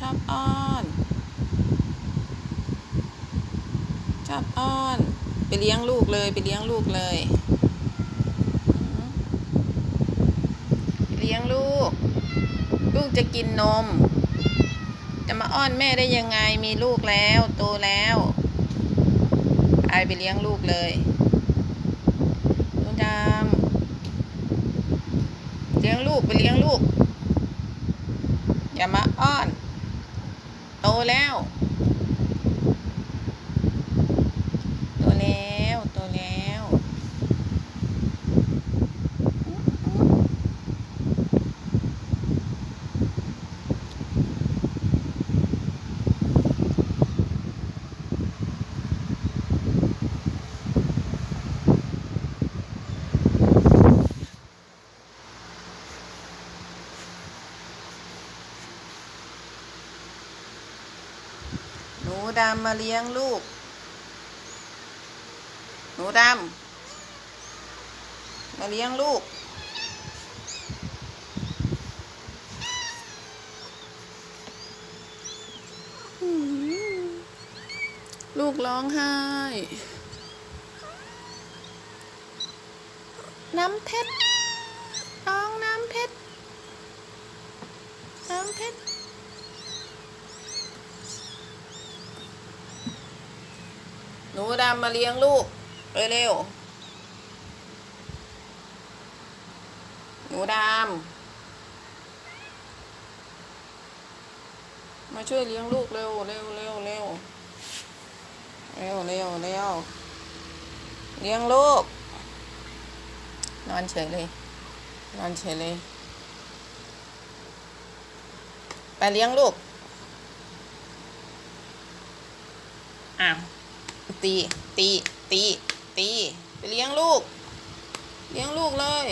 ชอบอ้อน ชอบอ้อน ไปเลี้ยงลูกเลยไปเลี้ยงลูกเลย เลี้ยงลูก ลูกจะกินนม จะมาอ้อนแม่ได้ยังไงมีลูกแล้วโตแล้วไปไปเลี้ยงลูกเลยหนูดำเลี้ยงลูกไปเลี้ยงลูกอย่ามาอ้อน โตแล้ว โตแล้วโตแล้ว ห นูดำมาเลี้ยงลูก หนูดำมาเลี้ยงลูก ลูกร้องไห้ น้ำเพชรองน้ำเพชร น้ำเพชร หนูดำมาเลี้ยงลูกเร็วๆหนูดำมาช่วยเลี้ยงลูกเร็วเร็วเร็วเร็วเร็วเร็วเร็วเลี้ยงลูก นอนเฉยเลย นอนเฉยเลย ไปเลี้ยงลูก อ้าว ตี ตี ตี ตี ไปเลี้ยงลูก เลี้ยงลูกเลย